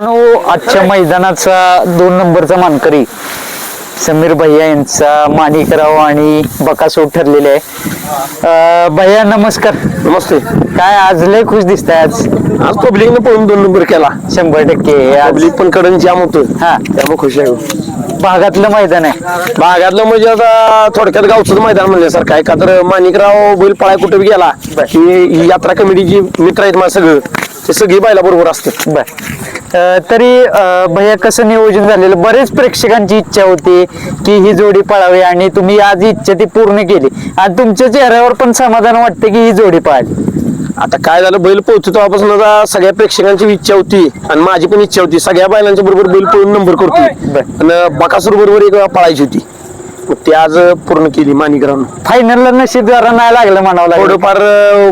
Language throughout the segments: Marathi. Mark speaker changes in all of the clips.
Speaker 1: आजच्या मैदानाचा दोन नंबरचा मानकरी समीर भैया यांचा माणिकराव आणि बकासूर ठरलेले आहे. भैया नमस्कार.
Speaker 2: नमस्ते.
Speaker 1: काय आज लय खुश दिसताय आज?
Speaker 2: आज पब्लिकने पळून दोन नंबर केला.
Speaker 1: शंभर टक्के. आज
Speaker 2: पब्लिक पण कडन जाम होतं
Speaker 1: हा.
Speaker 2: त्यामुळे खुश आहे.
Speaker 1: भागातलं मैदान आहे.
Speaker 2: भागातलं म्हणजे आता थोडक्यात गावचं मैदान म्हणल्यासारखं आहे. का तर माणिकराव बैल पळाय कुठे गेला ही यात्रा कमिटीची मित्र आहेत मला सगळं. ते सगळी बैला बरोबर असतात
Speaker 1: बर. अं, तरी भैया कसं नियोजन झालेलं? बरेच प्रेक्षकांची इच्छा होती की ही जोडी पळावी आणि तुम्ही आज इच्छा ती पूर्ण केली. आणि तुमच्या चेहऱ्यावर पण समाधान वाटतं की ही जोडी पळाली.
Speaker 2: आता काय झालं? बैल पोहोचतो तेव्हापासून सगळ्या प्रेक्षकांची इच्छा होती आणि माझी पण इच्छा होती. सगळ्या बैलांच्या बरोबर बैल पळून नंबर करतोय
Speaker 1: बर.
Speaker 2: आणि बकासूर बरोबर एक वेळा पळायची होती. ती आज पूर्ण केली माणिकरावनं.
Speaker 1: फायनलला नशीब जरा नाही लागलं म्हणावं
Speaker 2: थोडंफार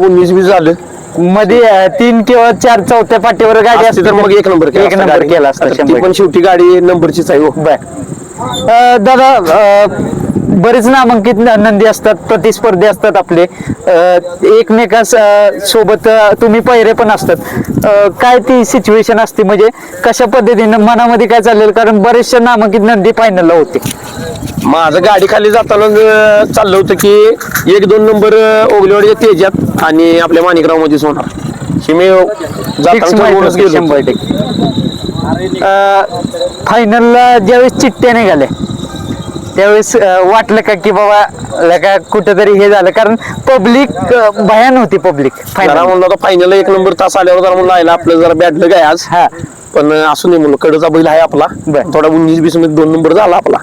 Speaker 2: उन्नीस वीस झालं.
Speaker 1: मध्ये अं, तीन किंवा चार चौथ्या पाठीवर गाडी
Speaker 2: असती तर मग एक नंबर केला
Speaker 1: एक
Speaker 2: असता
Speaker 1: नंबर
Speaker 2: गाडी.
Speaker 1: केला असता
Speaker 2: आता ती
Speaker 1: शंभर
Speaker 2: पण शेवटी गाडी नंबरचीच आहे हो.
Speaker 1: बर. अं, दादा अं, बरेच नामांकित नंदी असतात प्रतिस्पर्धी असतात आपले. एकमेका सोबत तुम्ही पहिरे पण असतात. काय ती सिच्युएशन असते? म्हणजे कशा पद्धतीनं मनामध्ये काय चाललेलं? कारण बरेचशा नामांकित नंदी फायनलला होते.
Speaker 2: माझं गाडी खाली जाताना चाललं होतं की एक दोन नंबर ओगलेवाडीच्या तेजात आणि आपल्या माणिकराव मध्येच होणार. हे मी
Speaker 1: फायनलला ज्यावेळेस चिठ्ठ्या निघाल्या त्यावेळेस वाटलं का की बाबा लका कुठेतरी हे झालं. कारण पब्लिक भयान होती पब्लिक फायनल
Speaker 2: म्हणलं फायनल एक नंबर तास आल्यावर जरा म्हणलं आयला आपलं जरा बॅट लग आहे आज.
Speaker 1: हा.
Speaker 2: पण असू नये म्हणलं कडचा बैल आहे आपला.
Speaker 1: बर.
Speaker 2: थोडा उन्नीस बीसमध्ये दोन नंबर झाला आपला.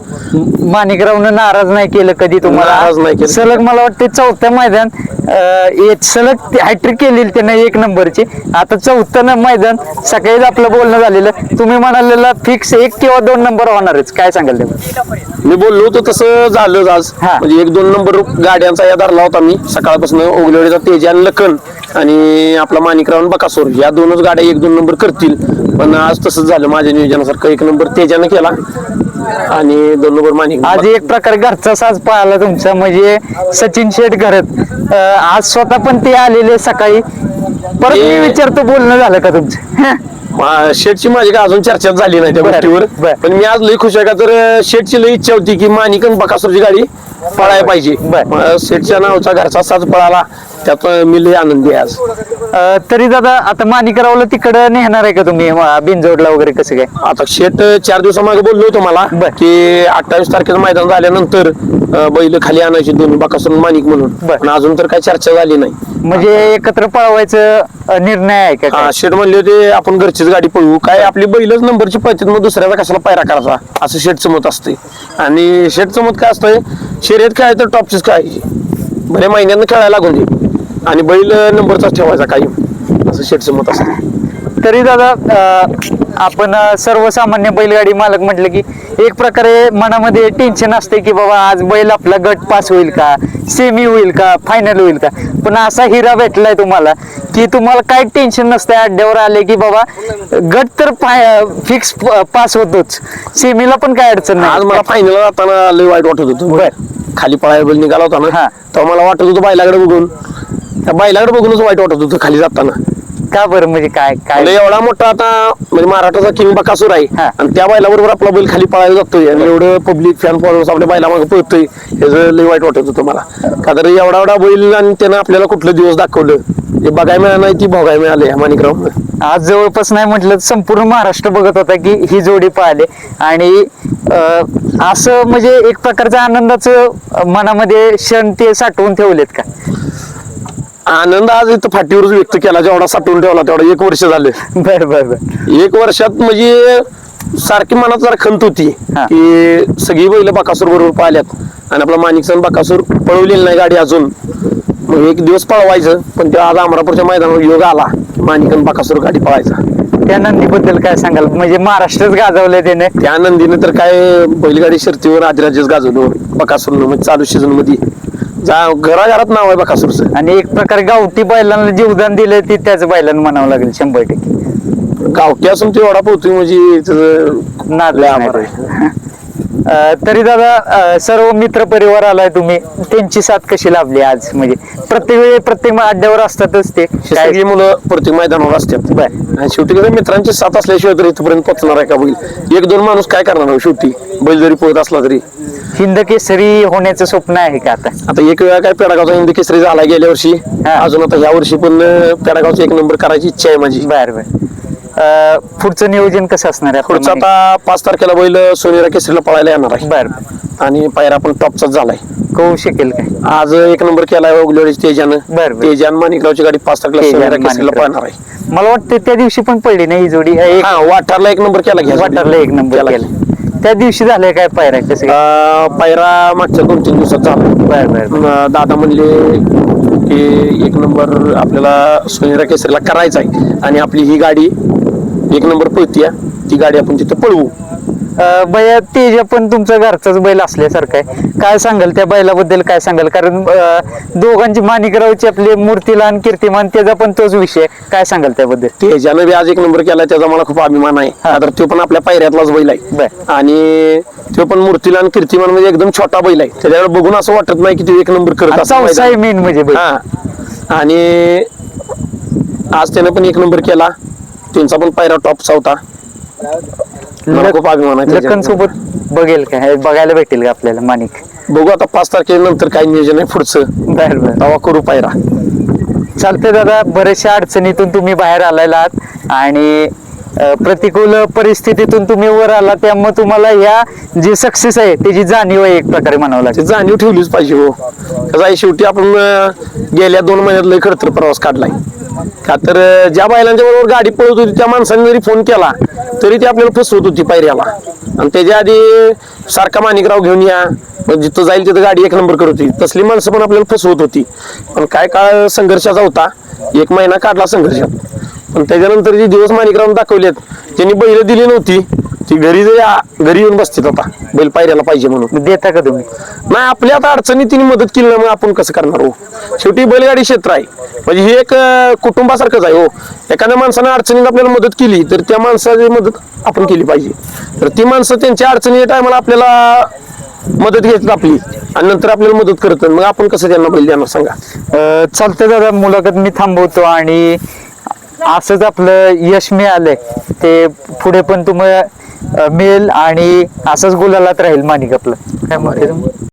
Speaker 1: माणिकरावनं नाराज नाही केलं कधी तुम्हाला?
Speaker 2: नाराज नाही केलं.
Speaker 1: सलग मला वाटते चौथ्या मैदान अं, एक सलग हॅट्रिक केली त्यानं एक नंबरची. आता चौथं न- मैदान सकाळीच आपलं बोलणं झालेलं. तुम्ही म्हणालेलं फिक्स एक किंवा दोन नंबर होणारच. काय सांगाल ते
Speaker 2: मी बोललो होतो तसं झालं आज.
Speaker 1: हा.
Speaker 2: म्हणजे एक दोन नंबर गाड्यांचा या धरला होता मी. सकाळपासून ओगलेवाडीचा तेज आणि लखन आणि आपला माणिकराव आणि बकासूर. या दोनच गाड्या एक दोन नंबर करतील. पण आज तसंच झालं. माझ्या नियोजनासारखं एक नंबर तेजानं केला. आणि दोन नंबर माणिक
Speaker 1: आज एक प्रकारे घरचा साज पाहिला तुमचा म्हणजे सचिन शेठ घरत. आज स्वतः पण ते आलेले सकाळी. परत मी
Speaker 2: ते-
Speaker 1: विचारतो बोलणं झालं का तुमचं?
Speaker 2: मा- शेठची माझी काय अजून चर्चा झाली नाही त्या
Speaker 1: बर,
Speaker 2: गोष्टीवर.
Speaker 1: बर.
Speaker 2: पण मी आज लई खुश आहे का तर अं, शेठची लई इच्छा होती की माणिक आणि बकासूरची गाडी पळायला पाहिजे.
Speaker 1: बर.
Speaker 2: मग शेठच्या नावचा घरचा साज पळाला. त्यात मी लई आनंदी आहे आज.
Speaker 1: अं, तरी दादा आता माणिकरावला तिकडं नेणार आहे का तुम्ही? अं, बिनजोडला वगैरे कसं काय?
Speaker 2: आता शेठ चार दिवसामागे बोललो होतो मला
Speaker 1: बर.
Speaker 2: की अठ्ठावीस तारखेचं मैदान झाल्यानंतर अं, बैल खाली आणायची दोन्ही बकासूर आणि माणिक म्हणून.
Speaker 1: बर.
Speaker 2: पण अजून तर काही चर्चा झाली नाही.
Speaker 1: म्हणजे एकत्र पळवायचं निर्णय आहे का?
Speaker 2: हा, शेठ म्हणले होते आपण घरचीच गाडी पळवू. काय आपली बैलच नंबरची पळतात मग दुसऱ्याचा कशाला पायरा करायचा? असं शेठचं मत असते आणि शेठचं मत काय असतंय शर्यत काय तर टॉपचीच खेळायची भले महिन्यानं खेळायला लागून दे आणि बैल नंबरचाच ठेवायचा कायम. असं शेठचं मत असतं
Speaker 1: तरी दादा अं, आपण सर्वसामान्य बैलगाडी मालक म्हटलं की एक प्रकारे मनामध्ये टेन्शन असते की बाबा आज बैल आपला गट पास होईल का? सेमी होईल का? फायनल होईल का? पण असा हिरा भेटलाय तुम्हाला की तुम्हाला काय टेन्शन नसतंय अड्ड्यावर आले की बाबा गट तर फिक्स पास होतोच. सेमीला पण काय अडचण
Speaker 2: आज
Speaker 1: नाही
Speaker 2: मला फायनल जाताना लय वाईट वाटत होतं.
Speaker 1: बर.
Speaker 2: खाली पळायला बैल निघाला होता ना
Speaker 1: हा.
Speaker 2: तेव्हा मला वाटत होतं बैलाकडे बघून. त्या बैलाकडे बघूनच वाईट वाटत होतं खाली जाताना.
Speaker 1: का बरं? म्हणजे काय काय?
Speaker 2: लय एवढा मोठा आता म्हणजे महाराष्ट्राचा किंग बकासूर आहे.
Speaker 1: हा.
Speaker 2: आणि त्या बैलाबरोबर आपला बैल खाली पळायला जातोय. आणि एवढं पब्लिक फॅन फॉलोअर्स आपल्या बैला मागे पळतोय. हे लय वाईट वाटत होतं मला. का तर एवढा एवढा बैल आणि त्यानं आपल्याला कुठलं दिवस दाखवलं? हे बघायला मिळालं नाही ती भोगायला मिळाले या माणिकराव.
Speaker 1: आज जवळपास नाही म्हटलं तर संपूर्ण महाराष्ट्र बघत होता की ही जोडी पाहिले. आणि अं, असं म्हणजे एक प्रकारचं आनंदाचं अं, मनामध्ये क्षण ते साठवून ठेवलेत का?
Speaker 2: आनंद आज इथं फाटीवरच व्यक्त केला जेवढा साठवून ठेवला तेवढा एक वर्ष झालं.
Speaker 1: बर बर बर.
Speaker 2: एक वर्षात म्हणजे सारखी मनात जरा खंत होती
Speaker 1: हा.
Speaker 2: की सगळी बैल बकासूर बरोबर पाहिल्यात आणि आपला माणिकसन बकासूर पळवलेली नाही गाडी अजून. मग एक दिवस पळवायचं पण ते आज अमरापूरच्या मैदानावर योग आला माणिकन बकासूर गाडी पळायचा
Speaker 1: त्या नंदीबद्दल काय सांगाल? म्हणजे महाराष्ट्रच गाजवलंय त्याने.
Speaker 2: त्या आनंदीने तर काय बैलगाडी शर्तीवर आदिराजेच गाजवलो बकासूरनं म्हणजे चालू सीझनमध्ये. जा घराघरात नाव आहे बकासूरचं
Speaker 1: आणि एक प्रकारे गावठी बैलांना जीवदान दिलंय ते त्याच बैलांना म्हणावं लागेल शंभर टक्के
Speaker 2: गावठी असून ते पोहतोय म्हणजे त्याचं
Speaker 1: नाद
Speaker 2: लय
Speaker 1: नाही.
Speaker 2: आभार आहे.
Speaker 1: तरी दादा अं, सर्व मित्र परिवार आलाय तुम्ही. त्यांची साथ कशी लाभली आज? म्हणजे प्रत्येक वेळी प्रत्येक अड्ड्यावर असतातच ते. काय
Speaker 2: सगळी मुलं प्रत्येक मैदानावर असतात.
Speaker 1: बर.
Speaker 2: आणि शेवटी कसं मित्रांची साथ असल्याशिवाय तर इथपर्यंत पोहोचणार आहे का बैल? एक दोन माणूस काय करणार हो शेवटी? बैल जरी पळत असला तरी.
Speaker 1: हिंद केसरी होण्याचं स्वप्न आहे का आता?
Speaker 2: आता एक वेळा काय पेडागावचा हिंदी केसरी झाला गेल्या वर्षी.
Speaker 1: हा.
Speaker 2: अजून आता या वर्षी पण अं, पेडागावचा एक नंबर करायची इच्छा आहे माझी.
Speaker 1: बर बर. अं, पुढचं नियोजन कसं असणार आहे?
Speaker 2: पुढचा आता पाच तारखेला बैल सोनेरा केसरीला पळायला येणार आहे.
Speaker 1: बर.
Speaker 2: आणि पायरा पण टॉपचाच झालाय.
Speaker 1: कळू शकेल काय?
Speaker 2: आज एक नंबर केलाय ओगलेवाडी तेजानं.
Speaker 1: बर, बर.
Speaker 2: तेजान माणिकरावची गाडी पाच तारखेला
Speaker 1: तेजान
Speaker 2: केसरीला
Speaker 1: माणिकराव.
Speaker 2: पळणार आहे.
Speaker 1: मला वाटतं त्या दिवशी पण पडली नाही ही जोडी. अं, एक
Speaker 2: हा वाठारला एक नंबर केला घ्या
Speaker 1: वाटरला एक नंबर केला. त्या दिवशी झालंय काय पायरा कसं काय?
Speaker 2: अं, पायरा मागच्या दोन तीन दिवसात झाला.
Speaker 1: बर बर बर.
Speaker 2: अं, दादा म्हणले की एक नंबर आपल्याला सोनेरा केसरीला करायचा आहे आणि आपली ही गाडी एक नंबर पळतीया. ती गाडी आपण तिथे पळवू.
Speaker 1: बया तेज पण तुमचा घरचाच बैल असल्यासारखं आहे. काय सांगाल त्या बैलाबद्दल काय सांगाल? कारण दोघांची माणिकरावची आपली मूर्तीला आणि कीर्तिमान त्याचा पण तोच विषय. काय सांगाल त्याबद्दल?
Speaker 2: तेजानं बी आज एक नंबर केला त्याचा मला खूप अभिमान आहे. तर तो पण आपल्या पायऱ्यातलाच बैल आहे. आणि तो पण मूर्तीला आणि कीर्तिमान म्हणजे एकदम छोटा बैल आहे. त्याच्याकडे बघून असं वाटत नाही की तो एक नंबर करत.
Speaker 1: मेन म्हणजे
Speaker 2: हा. आणि आज त्यानं पण एक नंबर केला. त्यांचा पण पायरा टॉपचा होता. मला खूप अभिमान आहे
Speaker 1: लखन
Speaker 2: त्याच्यावर.
Speaker 1: सोबत बघेल का? हे बघायला भेटेल का आपल्याला माणिक?
Speaker 2: बघू आता पाच तारखेनंतर काय नियोजन आहे पुढचं.
Speaker 1: बर बर.
Speaker 2: तेव्हा करू पायरा.
Speaker 1: चालतंय दादा बऱ्याचशा अडचणीतून तुम्ही बाहेर आलेला आहात आणि अं, प्रतिकूल परिस्थितीतून तुम्ही वर आला त्यामुळे तुम्हाला ह्या जी सक्सेस आहे त्याची जाणीव आहे एक प्रकारे म्हणावं लागेल.
Speaker 2: ते जाणीव ठेवलीच पाहिजे हो. कसं आहे शेवटी आपण अं, गेल्या दोन महिन्यात लय खडतर प्रवास काढलाय. का तर अं, ज्या बैलांच्या बरोबर गाडी पळत होती त्या माणसाने जरी फोन केला तरी ती आपल्याला फसवत होती पायऱ्याला. आणि त्याच्या आधी सारखा माणिकराव घेऊन या. जिथं जाईल तिथं गाडी एक नंबर करत होती. तसली माणसं पण आपल्याला फसवत होती. पण काय काळ संघर्षाचा होता. एक महिना काढला संघर्षात पण त्याच्यानंतर जे दिवस माणिकरावून दाखवलेत त्यांनी बैल दिली नव्हती. ती घरी जरी आ- घरी येऊन बसतील आता. बैल पायऱ्याला पाहिजे म्हणून.
Speaker 1: देता का तुम्ही?
Speaker 2: नाही आपल्या आता अडचणी तिने मदत केली ना मग आपण कसं करणार हो? शेवटी बैलगाडी क्षेत्र आहे. म्हणजे हे एक अं, कुटुंबासारखंच आहे हो. एखाद्या माणसाने अडचणीत आपल्याला मदत केली तर त्या माणसाची मदत आपण केली पाहिजे. तर ती माणसं त्यांच्या अडचणीच्या टायमाला आपल्याला मदत घेतात आपली. आणि नंतर आपल्याला मदत करतात. मग आपण कसं त्यांना बैल देणार सांगा?
Speaker 1: अं, चालतंय दादा मुलाखत मी थांबवतो आणि असंच आपलं यश मिळालंय. ते पुढे पण तुम्हाला मिळेल आणि असंच गुलालात राहील माणिक आपलं काय म्हणते?